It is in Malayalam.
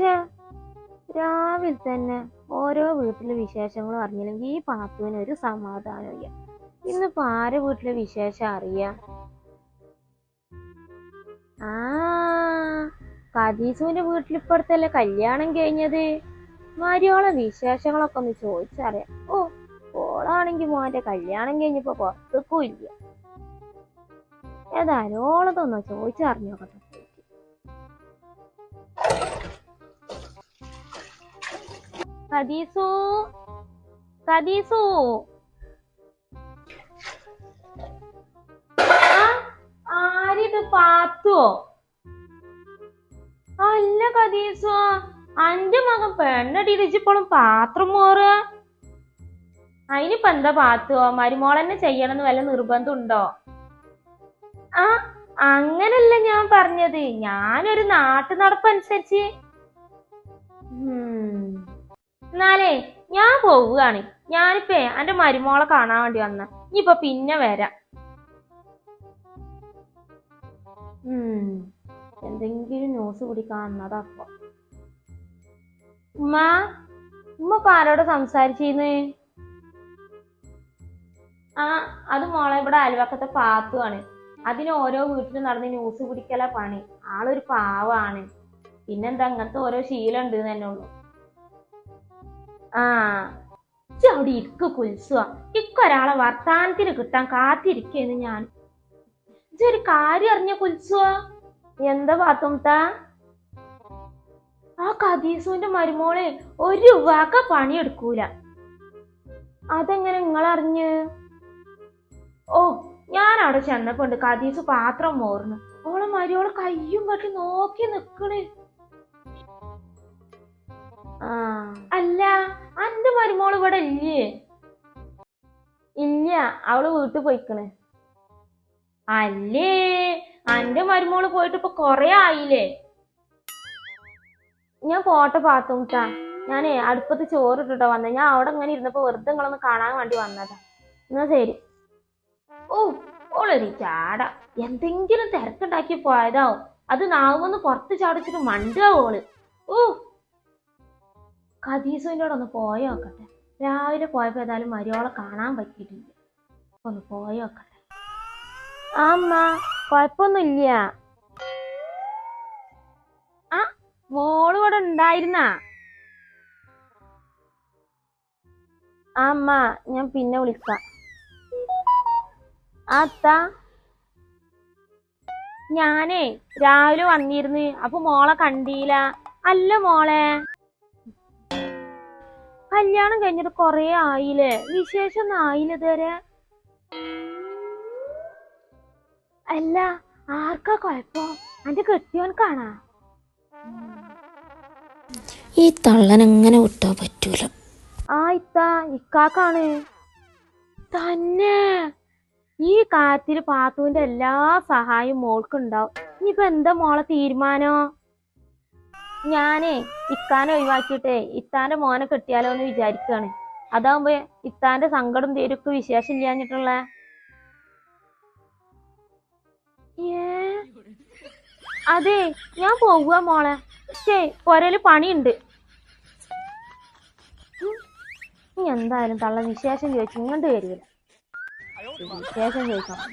ഛേ രാവിലെ തന്നെ ഓരോ വീട്ടിലെ വിശേഷങ്ങളും അറിഞ്ഞില്ലെങ്കിൽ ഈ പാത്തുവിന് ഒരു സമാധാനമില്ല ഇന്നിപ്പോ ആരെ വീട്ടിലെ വിശേഷം അറിയാം? ആ കദീസുവിന്റെ വീട്ടിൽ ഇപ്പടുത്തല്ലേ കല്യാണം കഴിഞ്ഞത്? മര്യോളെ വിശേഷങ്ങളൊക്കെ ഒന്ന് ചോദിച്ചറിയാം. ഓ ഓളാണെങ്കി മോന്റെ കല്യാണം കഴിഞ്ഞപ്പോ പുറത്തേക്കും ഇല്ല. ഏതായാലും ഓളതൊന്ന് ചോദിച്ചറിഞ്ഞോക്കട്ടെ. സതീസു. ആ, ആരിത് പാത്തുവോ? അല്ല കദീസു അന്റെ മകൻ പെണ്ണടിയിലിച്ചിപ്പോഴും പാത്രം മോറ. അതിനിപ്പോ എന്താ പാത്തുവോ? മരുമോളെന്നെ ചെയ്യണമെന്ന് വല്ല നിർബന്ധം ഉണ്ടോ ആ അങ്ങനല്ല ഞാൻ പറഞ്ഞത്. ഞാനൊരു നാട്ടു നടപ്പനുസരിച്ച് ഉം. എന്നാലേ ഞാൻ പോവുകയാണ്. ഞാനിപ്പേ എന്റെ മരുമോളെ കാണാൻ വേണ്ടി വന്ന ഇനിയിപ്പൊ പിന്നെ വരാം. എന്തെങ്കിലും ന്യൂസ് കൂടി വന്നതാ അപ്പൊ ഉമ്മ ഉമ്മ ഇപ്പൊ ആരോട് സംസാരിച്ചിരുന്ന് ആ അത് മോളെ ഇവിടെ അയൽവക്കത്തെ പാത്തുവാണ്. അതിന് ഓരോ വീട്ടിലും നടന്ന് ന്യൂസ് പിടിക്കല പണി. ആളൊരു പാവാണ്. പിന്നെന്താ അങ്ങനത്തെ ഓരോ ശീലം ഉണ്ട് തന്നെ ഉള്ളു. ആ. ഇജ്ജ് അവിടെ ഇരിക്ക് കുൽസുവാ ഇക്കൊരാളെ വർത്താനത്തിന് കിട്ടാൻ കാത്തിരിക്കേന്ന് ഞാൻ. ഒരു കാര്യം അറിഞ്ഞ കുൽസുവാ എന്താ പാത്തുംത്താ ആ കദീസുവിന്റെ മരുമോളെ ഒരു വക പണിയെടുക്കൂല. അതെങ്ങനെ നിങ്ങളറിഞ്ഞ്? ഓ ഞാൻ അവിടെ ചെന്നപ്പോണ്ട് കദീസു പാത്രം മോർന്നു. ഓളെ മരിയോളെ കയ്യും കെട്ടി നോക്കി നിക്കണ്. അല്ല അന്റെ മരുമോൾ ഇവിടെ ഇല്ലേ? ഇല്ല അവൾ വീട്ടിൽ പോയിക്കണ്. അല്ലേ? അന്റെ മരുമോൾ പോയിട്ട് ഇപ്പൊ കൊറേ ആയില്ലേ? ഞാൻ പോട്ടെ പാത്തുമുട്ടാ ഞാനേ അടുപ്പത്ത് ചോറ് ഇട്ടിട്ടോ വന്നത് ഞാൻ അവിടെ ഇങ്ങനെ ഇരുന്നപ്പോ വെറുതെ നിങ്ങളൊന്ന് കാണാൻ വേണ്ടി വന്നതാ. എന്നാ ശരി. ഓ ഓളൊരു ചാട. എന്തെങ്കിലും തിരക്കുണ്ടാക്കി പോയതാവും. അത് നാവുമെന്ന് പുറത്ത് ചാടിച്ചിട്ട് മണ്ടുക ഓൾ. ഓ ഖദീസുവിന്റെ ഒന്ന് പോയി നോക്കട്ടെ. രാവിലെ പോയപ്പോൾ ഏതായാലും മരിയോളെ കാണാൻ പറ്റിയിട്ടില്ല. ഒന്ന് പോയി നോക്കട്ടെ. അമ്മ കുഴപ്പമൊന്നുമില്ല ആ മോൾ ഇവിടെ ഉണ്ടായിരുന്നാ? അമ്മ ഞാൻ പിന്നെ വിളിക്കാം. ആ അത്ത ഞാനേ രാവിലെ വന്നിരുന്നു അപ്പൊ മോളെ കണ്ടീല അല്ല മോളെ. കല്യാണം കഴിഞ്ഞിട്ട് കൊറേ ആയില്ലേ? വിശേഷം ഒന്നും ആയില്ല ഇതുവരെ. അല്ല ആർക്കാ കൊഴപ്പം? അന്റെ കെട്ടിയോൻക്കാണാ ഈ തള്ളൻ എങ്ങനെ വിട്ടാ പറ്റൂല? ആ ഇത്ത ഇക്കാക്കാണ്. തന്നെ. ഈ കാര്യത്തിൽ പാത്തുവിന്റെ എല്ലാ സഹായവും മോൾക്കുണ്ടാവും. ഇനിയിപ്പൊ എന്താ മോളെ തീരുമാനോ? ഞാനേ ഇക്കാനെ ഒഴിവാക്കിയിട്ടേ ഇത്താന്റെ മോനെ കെട്ടിയാലോ എന്ന് വിചാരിക്കുകയാണ് അതാവുമ്പോ ഇത്താന്റെ സങ്കടം തീരൊക്കെ വിശേഷം ഇല്ലാഞ്ഞിട്ടുള്ള അതെ ഞാൻ പോവുക മോളെ. ശേ പൊരൽ പണിയുണ്ട്. എന്തായാലും തള്ള വിശേഷം ചോദിച്ചു. ഇങ്ങോട്ട് വരില്ല വിശേഷം ചോദിക്കണം